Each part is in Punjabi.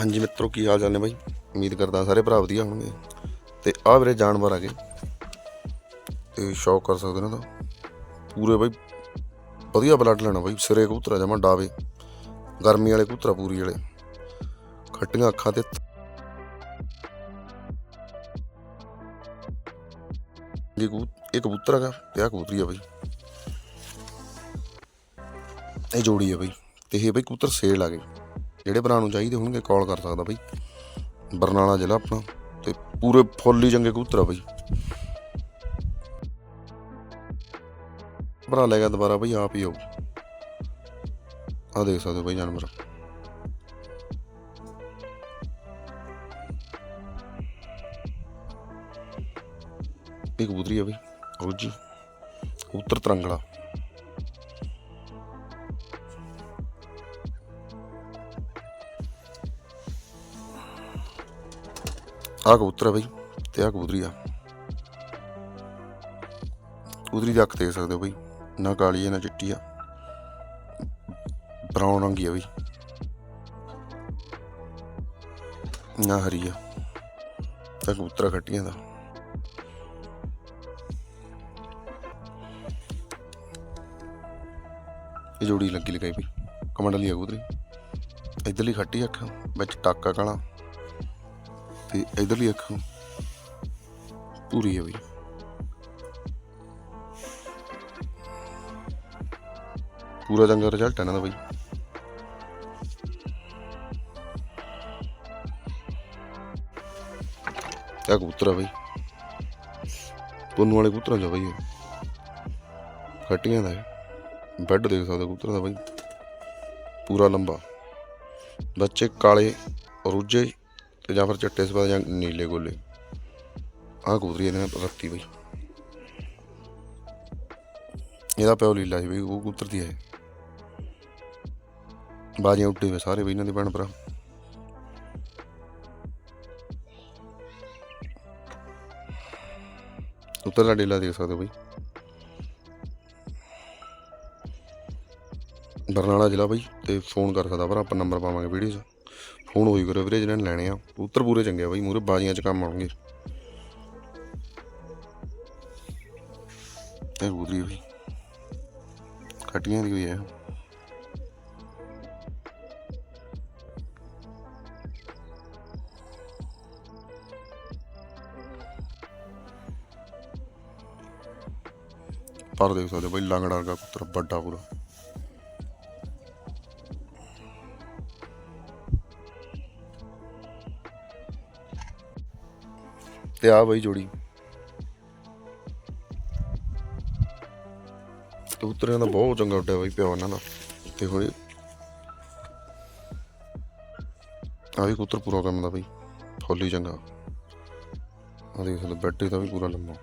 ਹਾਂਜੀ ਮਿੱਤਰੋ, ਕੀ ਹਾਲ ਚਾਲ ਨੇ ਬਾਈ? ਉਮੀਦ ਕਰਦਾ ਸਾਰੇ ਭਰਾ ਵਧੀਆ ਹੋਣਗੇ। ਤੇ ਆਹ ਵੀਰੇ ਜਾਨਵਰ ਆ ਗਏ ਤੇ ਸ਼ੌਕ ਕਰ ਸਕਦੇ ਨਾ ਤਾਂ। ਪੂਰੇ ਬਾਈ, ਵਧੀਆ ਬਲੱਡ ਲੈਣਾ ਬਾਈ। ਸਿਰੇ ਕਬੂਤਰਾ ਜਮਾ ਡਾਵੇ। ਗਰਮੀ ਵਾਲੇ ਕਬੂਤਰਾ ਪੂਰੀ ਵਾਲੇ। ਖੱਟੀਆਂ ਅੱਖਾਂ ਤੇ ਇਹ ਕਬੂਤਰ ਹੈਗਾ, ਤੇ ਆਹ ਕਬੂਤਰੀ ਆ ਬਾਈ। ਇਹ ਜੋੜੀ ਆ ਬਾਈ। ਤੇ ਇਹ ਬਾਈ ਕਬੂਤਰ ਸੇਲ ਆ ਗਏ। ਜਿਹੜੇ ਭਰਾ ਨੂੰ ਚਾਹੀਦੇ ਹੋਣਗੇ ਕਾਲ ਕਰ ਸਕਦਾ ਬਾਈ। ਬਰਨਾਲਾ ਜ਼ਿਲ੍ਹਾ ਆਪਣਾ, ਤੇ ਪੂਰੇ ਫੁੱਲ ਹੀ ਚੰਗੇ ਕਬੂਤਰ ਆ ਬਾਈ। ਭਰਾ ਲੈ ਗਿਆ ਦੁਬਾਰਾ ਬਈ, ਆਪ ਹੀ ਆਓ ਆ ਦੇਖ ਸਕਦੇ ਹੋ ਬਾਈ ਜਾਨਵਰ। ਇਹ ਕਬੂਤਰੀ ਆ ਬਈ ਰੋਜੀ ਕਬੂਤਰ ਤਰੰਗਲਾ। ਆ ਕਬੂਤਰ ਆ ਬਈ, ਤੇ ਆ ਕਬੂਤਰੀ ਆ। ਕਬੂਤਰੀ ਦੀ ਅੱਖ ਦੇਖ ਸਕਦੇ ਹੋ ਬਾਈ, ਨਾ ਕਾਲੀ ਹੈ, ਨਾ ਚਿੱਟੀ ਆ। ਬਰਾਊਨ ਰੰਗੀ ਆ ਬਾਈ। ਨਾ ਹਰੀ ਆ। ਤਾਂ ਕਬੂਤਰ ਖੱਟੀਆਂ ਦਾ। ਇਹ ਜੋੜੀ ਲੱਗੀ ਲਗਾਈ ਬਈ, ਕਮੰਡਲੀ ਆ ਕਬੂਤਰੀ। ਇਧਰਲੀ ਖੱਟੀ ਅੱਖ, ਵਿੱਚ ਟਾਕਾ ਕਾਲਾ। ਤੇ ਇਧਰਲੀ ਅੱਖ ਪੂਰੀ ਹੈ ਬਈ। ਪੂਰਾ ਚੰਗਾ ਰਿਜ਼ਲਟ ਹੈ ਇਹਨਾਂ ਦਾ ਬਈ। ਇਹ ਕਬੂਤਰ ਬਈ। ਪੁੰਨ ਵਾਲੇ ਕਬੂਤਰਾਂ ਚ ਆ ਬਈ ਖੱਟੀਆਂ ਦਾ ਹੈ ਬੈੱਡ ਦੇਖ ਸਕਦੇ ਹੋ ਕਬੂਤਰਾਂ ਦਾ ਬਈ। ਪੂਰਾ ਲੰਬਾ। ਬੱਚੇ ਕਾਲੇ ਰੁੱਜੇ ਤੇ ਜਾਂ ਫਿਰ ਚਿੱਟੇ ਸਪਾ ਜਾਂ ਨੀਲੇ ਗੋਲੇ। ਆਹ ਕਬੂਤਰੀ ਇਹਨੇ ਰੱਤੀ ਬਈ। ਇਹਦਾ ਪਿਓ ਲੀਲਾ ਸੀ ਬਈ, ਉਹ ਕਬੂਤਰ ਦੀ ਹੈ। ਬਾਜੀਆਂ ਉੱਡੇ ਹੋਏ ਸਾਰੇ ਬਈ ਇਹਨਾਂ ਦੇ ਭੈਣ ਭਰਾ ਉੱਤਰ ਦਾ ਡੇਲਾ ਦੇਖ ਸਕਦੇ ਹੋ ਬਈ। ਬਰਨਾਲਾ ਜ਼ਿਲ੍ਹਾ ਬਈ, ਤੇ ਫੋਨ ਕਰ ਸਕਦਾ ਭਰਾ, ਆਪਾਂ ਨੰਬਰ ਪਾਵਾਂਗੇ ਵੀਡੀਓ 'ਚ। ਹੁਣ ਹੋਈ ਕਰੋ ਵੀਰੇ ਜਿਹਨਾਂ ਲੈਣੇ ਆ। ਉੱਤਰ ਪੂਰੇ ਚੰਗੇ ਆ ਬਈ ਮੂਰੇ ਬਾਜੀਆਂ 'ਚ ਕੰਮ ਆਉਣਗੇ। ਤੇ ਕਬੂਤਰੀ ਵੀ ਖਟੀਆਂ ਦੀ ਹੋਈ ਹੈ ਪਰ ਦੇਖ ਸਕਦੇ ਹੋ ਬਈ, ਲੰਗੜਾ ਵਰਗਾ ਕਬੂਤਰ ਵੱਡਾ ਪੂਰਾ। ਤੇ ਆ ਬਈ ਜੋੜੀ। ਕਬੂਤਰਾਂ ਦਾ ਬਹੁਤ ਚੰਗਾ ਉੱਡਿਆ ਬਈ ਪਿਓ ਇਹਨਾਂ ਦਾ ਤੇ ਹੋਏ ਆ ਵੀ ਕਬੂਤਰ ਪੂਰਾ ਕੰਮ ਦਾ ਬਈ, ਫੁੱਲ ਹੀ ਚੰਗਾ। ਆ ਦੇਖ ਲਓ ਬੈਟਰੀ ਦਾ ਵੀ ਪੂਰਾ ਲੰਮਾ।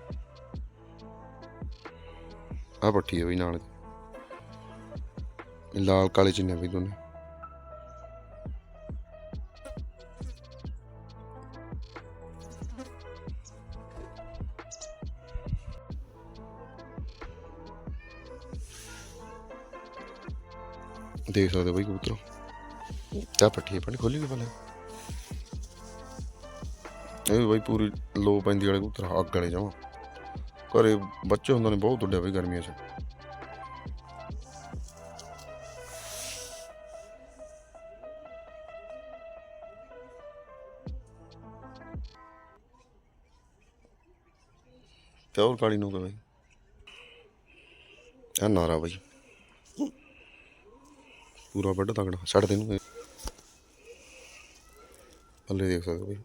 ਆ ਪੱਠੀ ਹੈ ਬਈ ਨਾਲ। ਲਾਲ ਕਾਲੇ ਚਿੰਨੇ ਬਈ ਦੋਨੇ। ਦੇਖ ਸਕਦੇ ਹੋ ਬਈ ਕਬੂਤਰ। ਕਿਆ ਪੱਠੀ ਹੈ ਖੋਲੀ ਨਹੀਂ ਪਹਿਲਾਂ? ਇਹ ਵੀ ਬਈ ਪੂਰੀ ਲੋ ਪੈਂਦੀ ਵਾਲੇ ਕਬੂਤਰ, ਅੱਗ ਵਾਲੇ ਜਾਵਾਂ ਘਰੇ ਬੱਚੇ ਹੁੰਦੇ ਨੇ, ਬਹੁਤ ਉੱਡਿਆ ਬਈ ਗਰਮੀਆਂ 'ਚ। ਤੇ ਹੋਰ ਕਾਲੀ ਨੂੰ ਕਵੇ? ਆ ਨਾਰਾ ਬਈ। ਪੂਰਾ ਵੱਡਾ ਤਗੜਾ ਛੱਡ ਦੇ ਇਹਨੂੰ ਪੱਲੇ ਦੇਖ ਸਕਦੇ ਹੋ ਬਈ।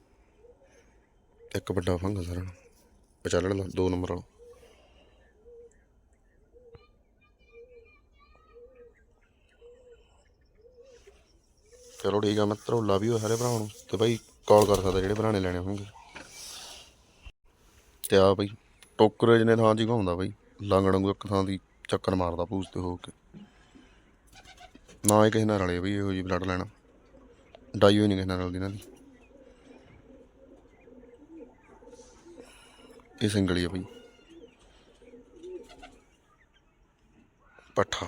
ਇੱਕ ਵੱਡਾ ਫੰਗ ਸਾਰਾ ਪਚਾਲਣ ਦਾ ਦੋ ਨੰਬਰ ਵਾਲਾ। ਚਲੋ ਠੀਕ ਆ ਮਿੱਤਰੋ ਲਵ ਯੂ ਸਾਰੇ ਭਰਾਵਾਂ ਨੂੰ। ਤੇ ਬਾਈ ਕਾਲ ਕਰ ਸਕਦਾ ਜਿਹੜੇ ਭਰਾ ਨੇ ਲੈਣੇ ਹੋਣਗੇ। ਤੇ ਆ ਬਾਈ, ਟੋਕਰੇ ਜਿਹਨੇ ਥਾਂ ਜੀ ਘੁੰਮਦਾ ਬਈ। ਲਾਂਗੜ ਵਾਂਗੂ ਇੱਕ ਥਾਂ ਦੀ ਚੱਕਰ ਮਾਰਦਾ ਪੂਛ ਤੇ ਹੋ ਕੇ। ਨਾ ਹੀ ਕਿਸੇ ਨਾਲ ਰਲੇ ਬਈ ਇਹੋ ਜਿਹੀ ਬਲੱਡ ਲੈਣਾ। ਡਾਈ ਹੋਈ ਨਹੀਂ ਕਿਸੇ ਨਾਲ ਰਲਦੀ ਇਹਨਾਂ ਦੀ। ਇਹ ਹੀ ਆ ਬਈ। ਪੱਠਾ